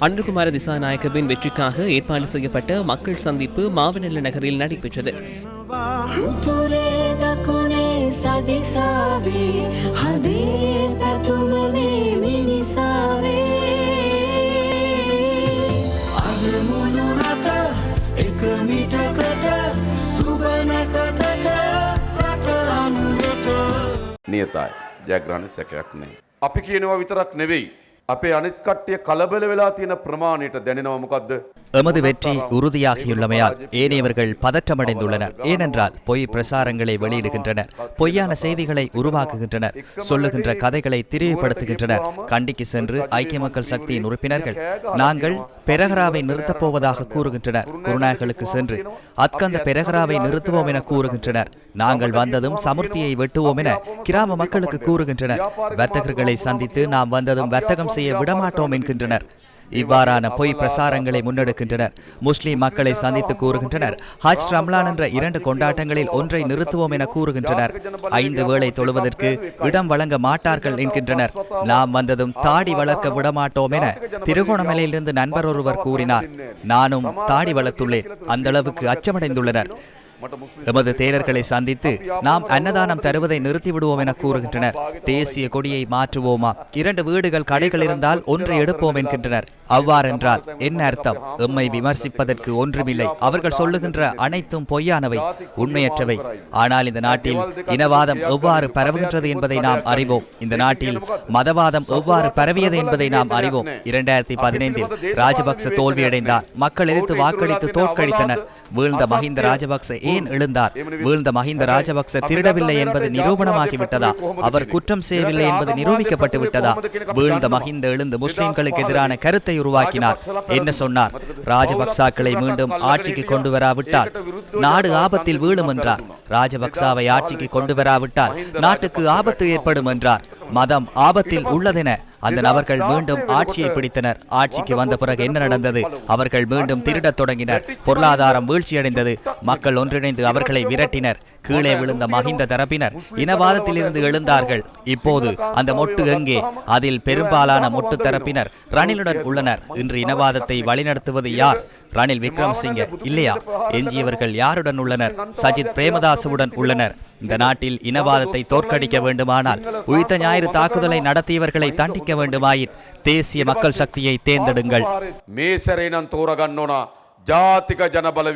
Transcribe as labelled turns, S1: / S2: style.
S1: அன்றுகுமார திசாநாயக்கவின் வெற்றிக்காக ஏற்பாடு செய்யப்பட்ட மக்கள் சந்திப்பு மாவனல்ல நகரில் நடைபெற்றது
S2: උතුරේ දකුණේ සදිසාවේ හදේ පැතුමනේ මිනිසාවේ අද මුළුරට එක මිටකට සුබනැකතට රට අනුරට
S3: නියතයි ජයග්‍රහණ සැකයක් නෑ. අපි කියනවා විතරක් නෙවෙයි. අපේ අනිත් කට්ටිය කලබල වෙලා තියෙන ප්‍රමාණයට දැනෙනව මොකක්ද?
S4: எமது வெற்றி உறுதியாகியுள்ளமையால் ஏனையவர்கள் பதற்றமடைந்துள்ளனர். ஏனென்றால் பொய் பிரசாரங்களை வெளியிடுகின்றனர் பொய்யான செய்திகளை உருவாக்குகின்றனர் சொல்லுகின்ற கதைகளை திரிவுபடுத்துகின்றனர். கண்டிக்கு சென்று ஐக்கிய மக்கள் சக்தியின் உறுப்பினர்கள் நாங்கள் பெரகராவை நிறுத்தப் போவதாக கூறுகின்றனர். குருநாயகளுக்கு சென்று அத்கந்த பெரகராவை நிறுத்துவோம் என கூறுகின்றனர். நாங்கள் வந்ததும் சமுர்த்தியை வெட்டுவோம் என கிராம மக்களுக்கு கூறுகின்றனர். வர்த்தகர்களை சந்தித்து நாம் வந்ததும் வர்த்தகம் செய்ய விடமாட்டோம் என்கின்றனர். இவ்வாறான பொய் பிரசாரங்களை முன்னெடுக்கின்றனர். முஸ்லிம் மக்களை சந்தித்து கூறுகின்றனர். ஹஜ் ரம்லான் என்ற இரண்டு கொண்டாட்டங்களில் ஒன்றை நிறுத்துவோம் என கூறுகின்றனர். ஐந்து வேளை தொழுவதற்கு இடம் வழங்க மாட்டார்கள் என்கின்றனர். நாம் வந்ததும் தாடி வளர்க்க விடமாட்டோம் என திருகோணமலையிலிருந்து நண்பர் ஒருவர் கூறினார். நானும் தாடி வளர்த்துள்ளேன் அந்த அளவுக்கு அச்சமடைந்துள்ளனர். எமது தேரர்களை சந்தித்து நாம் அன்னதானம் தருவதை நிறுத்திவிடுவோம் என கூறுகின்றனர். தேசிய கொடியை மாற்றுவோமா? இரண்டு வீடுகள் கடைகள் இருந்தால் ஒன்றை எடுப்போம் என்கின்றனர். அவ்வாறென்றால் என்ன அர்த்தம்? எம்மை விமர்சிப்பதற்கு ஒன்றுமில்லை. அவர்கள் சொல்லுகின்ற அனைத்தும் பொய்யானவை உண்மையற்றவை. ஆனால் இந்த நாட்டில் இனவாதம் எவ்வாறு பரவுகின்றது என்பதை நாம் அறிவோம். இந்த நாட்டில் மதவாதம் எவ்வாறு பரவியது என்பதை நாம் அறிவோம். இரண்டாயிரத்தி பதினைந்தில் ராஜபக்ச தோல்வியடைந்தார். மக்கள் எதிர்த்து வாக்களித்து தோற்கடித்தனர். வீழ்ந்த மஹிந்த ராஜபக்ச ஏன் எழுந்தார்? வீழ்ந்த மஹிந்த ராஜபக்ச திருடவில்லை என்பது நிரூபணமாகிவிட்டதா? அவர் குற்றம் செய்யவில்லை என்பது நிரூபிக்கப்பட்டு விட்டதா வீழ்ந்த மஹிந்த எழுந்து முஸ்லிம்களுக்கு எதிரான கருத்தை உருவாக்கினார் என்ன சொன்னார். ராஜபக்சாக்களை மீண்டும் ஆட்சிக்கு கொண்டு வராவிட்டால் நாடு ஆபத்தில் வீழும் என்றார் ராஜபக்சாவை ஆட்சிக்கு கொண்டு வராவிட்டால் நாட்டுக்கு ஆபத்து ஏற்படும் என்றார் மதம் ஆபத்தில் உள்ளதென அந்த நபர்கள் மீண்டும் ஆட்சியை பிடித்தனர். ஆட்சிக்கு வந்த பிறகு என்ன நடந்தது? அவர்கள் மீண்டும் திருடத் தொடங்கினர். பொருளாதாரம் வீழ்ச்சியடைந்தது. மக்கள் ஒன்றிணைந்து அவர்களை விரட்டினர். கீழே விழுந்த மகிந்த தரப்பினர். இனவாதத்திலிருந்து எழுந்தார்கள். இப்போது அந்த மொட்டு எங்கே? அதில் பெரும்பாலான மொட்டு தரப்பினர் ரணிலுடன் உள்ளனர். இன்று இனவாதத்தை வழிநடத்துவது யார்? ரணில் விக்ரமசிங்க. இல்லையா? எஞ்சியவர்கள் யாருடன் உள்ளனர்? சஜித் பிரேமதாசுவுடன் உள்ளனர். இந்த நாட்டில் இனவாதத்தை தோற்கடிக்க வேண்டுமானால் உயிர்த்த ஞாயிறு தாக்குதலை நடத்தியவர்களை தண்டிக்க வேண்டுமாயின் தேசிய மக்கள் சக்தியை தேர்ந்தெடுங்கள்.
S3: மீசரை நான் தூர கண்ணுனா ஜாதிக ஜனபல